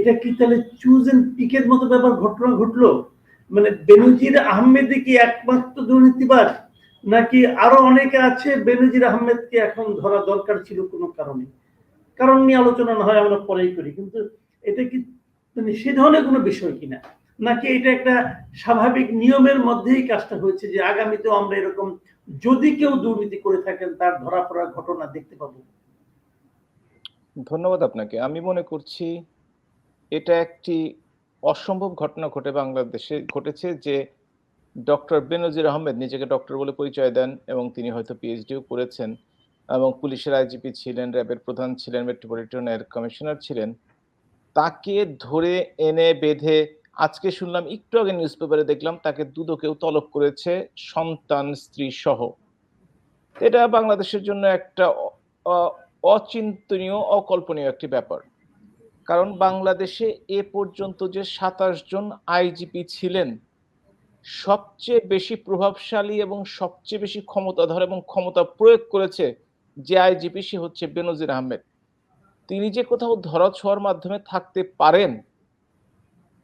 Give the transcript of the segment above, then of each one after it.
এটা কি তাহলে চুজ এন্ড পিকের মতো ব্যাপার ঘটনা ঘটলো? মানে বেনজির আহমেদই কি একমাত্র দুর্নীতিবাজ? নাকি আরও অনেকে আছে বেনজির আহমেদকে এখন ধরা দরকার ছিল কোনো কারণে? কারণ নিয়ে আলোচনা না হয়, আমরা পরেই করি। কিন্তু এটা কি মানে সে ধরনের কোনো বিষয় কিনা? নাকি এটা একটা স্বাভাবিক নিয়মের মধ্যেই কাজটা হয়েছে যে আগামীতেও আমরা এরকম যদি কেউ দুর্নীতি করে থাকেন, তার ধরা পড়ার ঘটনা দেখতে পাবো? ধন্যবাদ আপনাকে। আমি মনে করছি এটা একটি অসম্ভব ঘটনা ঘটে বাংলাদেশে, ঘটেছে যে ডক্টর বেনজির আহমেদ নিজেকে ডক্টর বলে পরিচয় দেন এবং তিনি হয়তো পিএইচডিও করেছেন এবং পুলিশের আইজিপি ছিলেন, র্যাবের প্রধান ছিলেন, মেট্রোপলিটনের কমিশনার ছিলেন। তাকে ধরে এনে বেঁধে আজকে শুনলাম, একটু আগে নিউজ পেপারে দেখলাম তাকে দুদকেও তলব করেছে সন্তান, স্ত্রী সহ। এটা বাংলাদেশের জন্য একটা অচিন্তনীয়, অকল্পনীয় একটি ব্যাপার। কারণ বাংলাদেশে এ পর্যন্ত যে সাতাশ জন আইজিপি ছিলেন, সবচেয়ে বেশি প্রভাবশালী এবং সবচেয়ে বেশি ক্ষমতাধর এবং ক্ষমতা প্রয়োগ করেছে যে আইজিপি সে হচ্ছে বেনজির আহমেদ। তিনি যে কোথাও ধরা ছোঁয়ার মাধ্যমে থাকতে পারেন,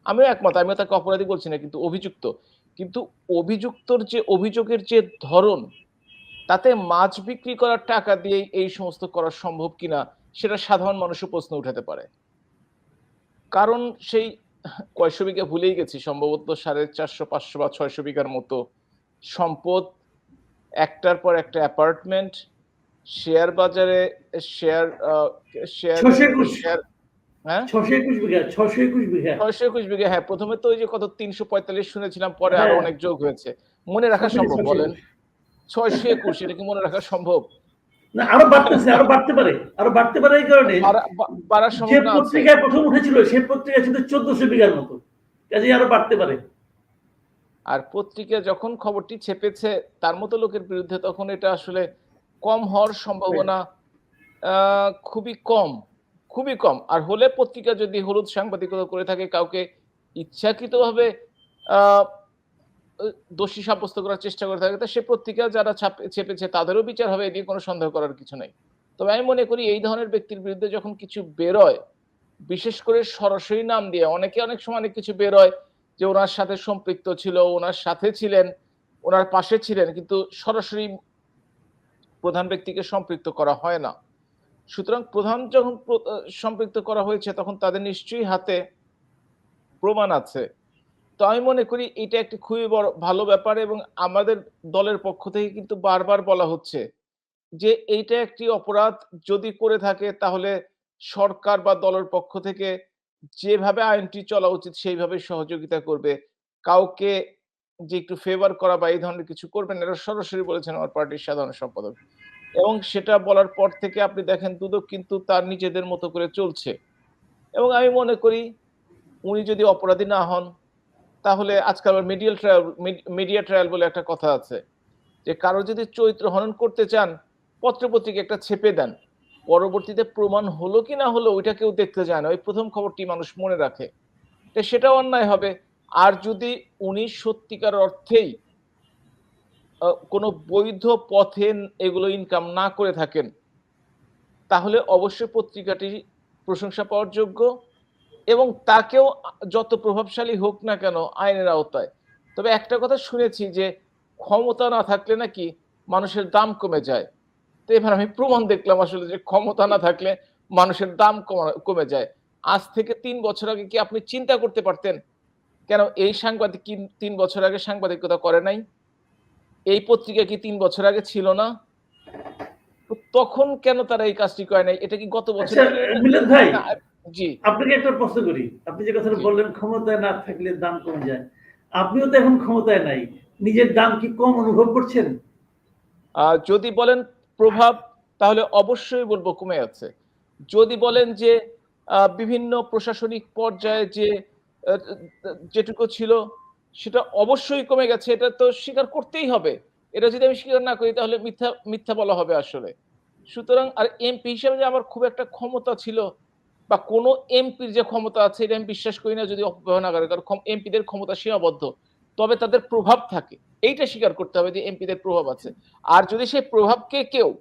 আমিও একমত, আমিও তাকে অপরাধী বলছি না, কিন্তু অভিযুক্ত। কিন্তু অভিযুক্তর যে অভিযোগের যে ধরন, তাতে মাছ বিক্রি করার টাকা দিয়ে এই সমস্ত করা সম্ভব কিনা, সেটা সাধারণ মানুষও প্রশ্ন উঠাতে পারে। কারণ সেই কয়শো বিঘা ভুলেই গেছি সম্ভবত সাড়ে চারশো পাঁচশো বা ছয়শো বিঘার মতো সম্পদ। একটার পর একটা অ্যাপার্টমেন্ট শেয়ার বাজারে শেয়ার শেয়ার শেয়ার হ্যাঁ? ছয়শো একুশ বিঘা হ্যাঁ প্রথমে তো ওই যে কত তিনশো পঁয়তাল্লিশ শুনেছিলাম পরে আরও হ্যাঁ। অনেক যোগ হয়েছে। মনে রাখা সম্ভব বলেন। ছয়শো একুশ এটা কি মনে রাখা সম্ভব? না আরও বাড়তেছে আরও বাড়তে পারে আরও বাড়তে পারে এই কারণে যে পত্রিকায় প্রথম উঠেছিল সেই পত্রিকা ছিল চোদ্দশো বিঘার মতো। কাজে আরও বাড়তে পারে। আর পত্রিকা যখন খবরটি ছেপেছে তার মতো লোকের বিরুদ্ধে তখন এটা আসলে কম হওয়ার সম্ভাবনা আহ, খুবই কম খুবই কম। আর হলে পত্রিকা যদি হলুদ সাংবাদিকতা করে থাকে কাউকে ইচ্ছাকৃতভাবে আহ, দোষী সাব্যস্ত করার চেষ্টা করে থাকে, তা সে পত্রিকা যারা ছেপেছে তাদেরও বিচার হবে, এ নিয়ে কোনো সন্দেহ করার কিছু নেই। তবে আমি মনে করি এই ধরনের ব্যক্তির বিরুদ্ধে যখন কিছু বেরোয়, বিশেষ করে সরাসরি নাম দিয়ে, অনেকে অনেক সময় অনেক কিছু বেরোয় যে ওনার সাথে সম্পৃক্ত ছিল, ওনার সাথে ছিলেন, ওনার পাশে ছিলেন, কিন্তু সরাসরি প্রধান ব্যক্তিকে সম্পৃক্ত করা হয় না। সুতরাং প্রধান যখন সম্পৃক্ত করা হয়েছে, তখন তাদের নিশ্চয়ই হাতে প্রমাণ আছে। তো আমি মনে করি এটা একটি খুবই বড়, ভালো ব্যাপার এবং আমাদের দলের পক্ষ থেকে কিন্তু বারবার বলা হচ্ছে যে এইটা একটি অপরাধ যদি করে থাকে তাহলে সরকার বা দলের পক্ষ থেকে যেভাবে আইনটি চলা উচিত সেইভাবে সহযোগিতা করবে। কাউকে যে একটু ফেভার করা বা এই ধরনের কিছু করবেন এটা সরাসরি বলেছেন আমার পার্টির সাধারণ সম্পাদক। এবং সেটা বলার পর থেকে আপনি দেখেন দুদক কিন্তু তার নিজেদের মতো করে চলছে। এবং আমি মনে করি উনি যদি অপরাধী না হন তাহলে আজকাল মিডিয়াল ট্রায়াল মিডিয়া ট্রায়াল বলে একটা কথা আছে, যে কারও যদি চরিত্র হনন করতে চান পত্রপত্রিকা একটা ছেপে দেন। পরবর্তীতে প্রমাণ হলো কি না হলো ওইটা কেউ দেখতে যায় না। ওই প্রথম খবরটি মানুষ মনে রাখে। তো সেটাও অন্যায় হবে। আর যদি উনি সত্যিকার অর্থেই কোনো বৈধ পথে এগুলো ইনকাম না করে থাকেন, তাহলে অবশ্যই পত্রিকাটি প্রশংসা পাওয়ার যোগ্য। এবং তাকেও যত প্রভাবশালী হোক না কেন আইনের আওতায়। তবে একটা কথা শুনেছি যে ক্ষমতা না থাকলে নাকি মানুষের দাম কমে যায়। তো এবার আমি প্রমাণ দেখলাম আসলে যে ক্ষমতা না থাকলে মানুষের দাম কমে যায়। আজ থেকে তিন বছর আগে কি আপনি চিন্তা করতে পারতেন? কেন এই সাংবাদিক কি তিন বছর আগে সাংবাদিকতা করে নাই? এই পত্রিকা কি তিন বছর আগে ছিল না? তখন কেন তারা এই কাজটি করে নাই? এটা কি গত বছর আচ্ছা ভাই জি। আপনাকে একটা প্রশ্ন করি। আপনি যে কথাটা বললেন ক্ষমতায় না থাকলে দাম কমে যায়। আপনিও তো এখন ক্ষমতায় নাই। নিজের দাম কি কম অনুভব করছেন? যদি বলেন প্রভাব তাহলে অবশ্যই বলব কমে আছে। যদি বলেন যে বিভিন্ন প্রশাসনিক পর্যায়ে যে যেটুকু ছিল সেটা অবশ্যই কমে গেছে। এটা তো স্বীকার করতেই হবে। এটা যদি আমি স্বীকার না করি তাহলে মিথ্যা মিথ্যা বলা হবে আসলে। সুতরাং আর এমপি হিসেবে যে আমার খুব একটা ক্ষমতা ছিল বা কোনো এমপির যে ক্ষমতা আছে, এটা আমি বিশ্বাস করি না যদি অপব্যবহার না করে কারণ এমপিদের ক্ষমতা সীমাবদ্ধ। তবে তাদের প্রভাব থাকে। এইটা স্বীকার করতে হবে যে এমপিদের প্রভাব আছে। আর যদি সেই প্রভাবকে কেউ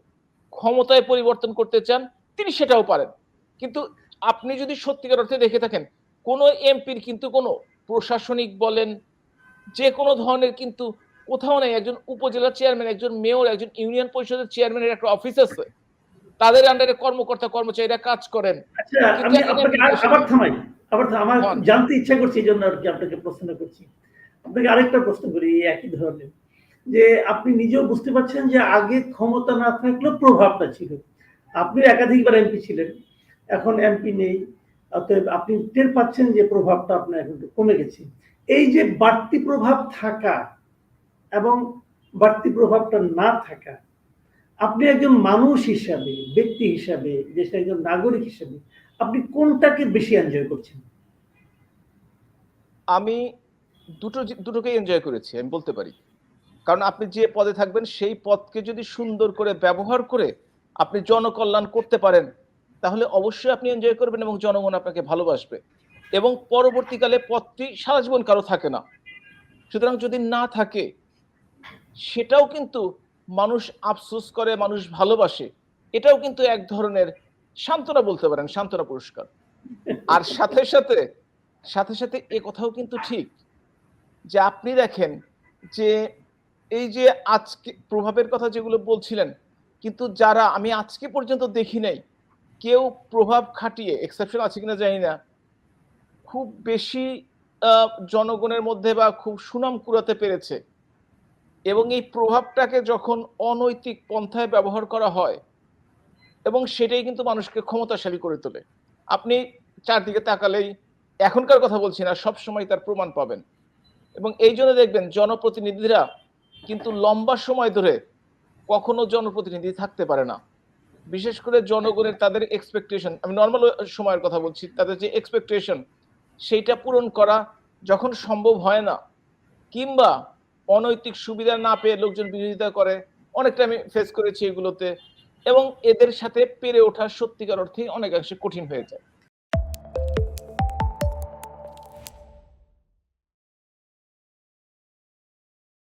ক্ষমতায় পরিবর্তন করতে চান, তিনি সেটাও পারেন। কিন্তু আপনি যদি সত্যিকার অর্থে দেখে থাকেন, কোনো এমপির কিন্তু কোনো প্রশাসনিক বলেন, যে কোনো ধরনের কিন্তু কোথাও নেই, একজন উপজেলা চেয়ারম্যান, একজন মেয়র, একজন ইউনিয়ন পরিষদের চেয়ারম্যানের একটা অফিস আছে। তাদের আন্ডারে কর্মকর্তা কর্মচারীরা কাজ করেন। আচ্ছা আমি আপনাকে আবার থামাই। আবার আমার জানতে ইচ্ছা করছে এই জন্য আর কি আপনাকে প্রশ্ন করছি। আপনাকে আরেকটা প্রশ্ন করি এই একই ধরনের। যে আপনি নিজেও বুঝতে পারছেন যে আগে ক্ষমতা না থাকলেও প্রভাবটা ছিল। আপনি একাধিকবার এমপি ছিলেন এখন এমপি নেই। অতএব আপনি টের পাচ্ছেন যে প্রভাবটা আপনার এখন কমে গেছে। এই যে বাড়তি প্রভাব থাকা এবং বাড়তি প্রভাবটা না থাকা আপনি একজন মানুষ হিসাবে, ব্যক্তি হিসাবে, দেশের একজন নাগরিক হিসাবে, আপনি কোনটাকে বেশি এনজয় করছেন? আমি দুটো দুটোকে এনজয় করেছি, আমি বলতে পারি। কারণ আপনি যে পদে থাকবেন, সেই পদকে যদি সুন্দর করে ব্যবহার করে আপনি জনকল্যাণ করতে পারেন, তাহলে অবশ্যই আপনি এনজয় করবেন এবং জনগণ আপনাকে ভালোবাসবে। এবং পরবর্তীকালে পদটি সারা জীবন কারও থাকে না। সুতরাং যদি না থাকে, সেটাও কিন্তু মানুষ আফসোস করে, মানুষ ভালোবাসে, এটাও কিন্তু এক ধরনের সান্ত্বনা বলতে পারেন, সান্ত্বনা পুরস্কার। আর সাথে সাথে সাথে সাথে এ কথাও কিন্তু ঠিক যে আপনি দেখেন যে এই যে আজকে প্রভাবের কথা যেগুলো বলছিলেন, কিন্তু যারা আমি আজকে পর্যন্ত দেখি নাই, কেউ প্রভাব খাটিয়ে এক্সেপশন আছে কিনা জানি না, খুব বেশি জনগণের মধ্যে বা খুব সুনাম কুড়াতে পেরেছে এবং এই প্রভাবটাকে যখন অনৈতিক পন্থায় ব্যবহার করা হয়, এবং সেটাই কিন্তু মানুষকে ক্ষমতাশালী করে তোলে। আপনি চারদিকে তাকালেই এখনকার কথা বলছি না সবসময় তার প্রমাণ পাবেন। এবং এই জন্য দেখবেন জনপ্রতিনিধিরা কিন্তু লম্বা সময় ধরে কখনো জনপ্রতিনিধি থাকতে পারে না। বিশেষ করে জনগণের তাদের এক্সপেকটেশন আমি নর্মাল সময়ের কথা বলছি, তাদের যে এক্সপেকটেশন সেইটা পূরণ করা যখন সম্ভব হয় না, কিংবা অনৈতিক সুবিধা না পেয়ে লোকজন বিরোধিতা করে, অনেকটা আমি ফেস করেছি এগুলোতে এবং এদের সাথে পেরে ওঠা সত্যিকার অর্থে অনেকাংশে কঠিন হয়ে যায়।